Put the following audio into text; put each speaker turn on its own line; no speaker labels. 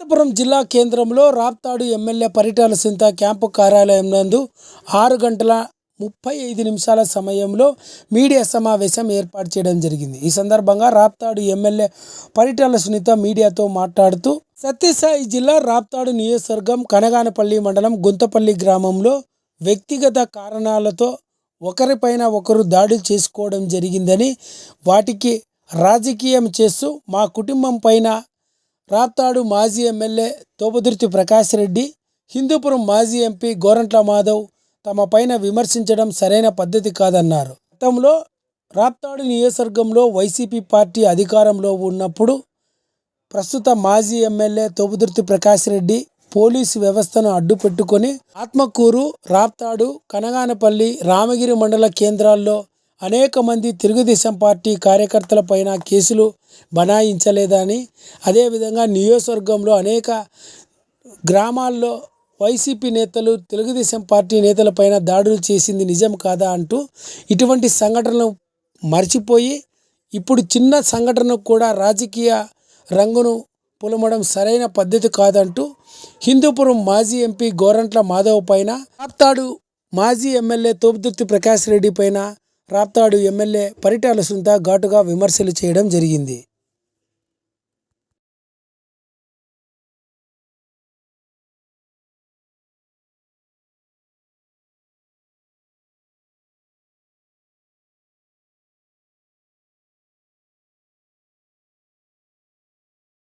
అనంతపురం జిల్లా కేంద్రంలో రాప్తాడు ఎమ్మెల్యే పరిటాల సింత క్యాంపు కార్యాలయం నందు ఆరు గంటల ముప్పై ఐదు నిమిషాల సమయంలో మీడియా సమావేశం ఏర్పాటు చేయడం జరిగింది. ఈ సందర్భంగా రాప్తాడు ఎమ్మెల్యే పరిటాల సునీత మీడియాతో మాట్లాడుతూ సత్యసాయి జిల్లా రాప్తాడు నియోజకవర్గం కనగానపల్లి మండలం గుంతపల్లి గ్రామంలో వ్యక్తిగత కారణాలతో ఒకరిపైన ఒకరు దాడులు చేసుకోవడం జరిగిందని వాటికి రాజకీయం చేస్తూ మా కుటుంబం పైన రాప్తాడు మాజీ ఎమ్మెల్యే తోపుదుర్తి ప్రకాష్ రెడ్డి హిందూపురం మాజీ ఎంపీ గోరంట్ల మాధవ్ తమ పైన విమర్శించడం సరైన పద్ధతి కాదన్నారు. గతంలో రాప్తాడు నియోజకవర్గంలో వైసీపీ పార్టీ అధికారంలో ఉన్నప్పుడు ప్రస్తుత మాజీ ఎమ్మెల్యే తోపుదుర్తి ప్రకాష్ రెడ్డి పోలీసు వ్యవస్థను అడ్డుపెట్టుకొని ఆత్మకూరు రాప్తాడు కనగానపల్లి రామగిరి మండల కేంద్రాల్లో అనేక మంది తెలుగుదేశం పార్టీ కార్యకర్తల పైన కేసులు బనాయించలేదని అదేవిధంగా నియోజకవర్గంలో అనేక గ్రామాల్లో వైసీపీ నేతలు తెలుగుదేశం పార్టీ నేతలపైన దాడులు చేసింది నిజం కాదా అంటూ ఇటువంటి సంఘటనలు మర్చిపోయి ఇప్పుడు చిన్న సంఘటనకు కూడా రాజకీయ రంగును పులమడం సరైన పద్ధతి కాదంటూ హిందూపురం మాజీ ఎంపీ గోరంట్ల మాధవ్ పైన రాప్తాడు మాజీ ఎమ్మెల్యే తోపుదుర్తి ప్రకాష్ రెడ్డి పైన రాప్తాడు ఎమ్మెల్యే పరిటాల సుంత ఘాటుగా విమర్శలు చేయడం జరిగింది.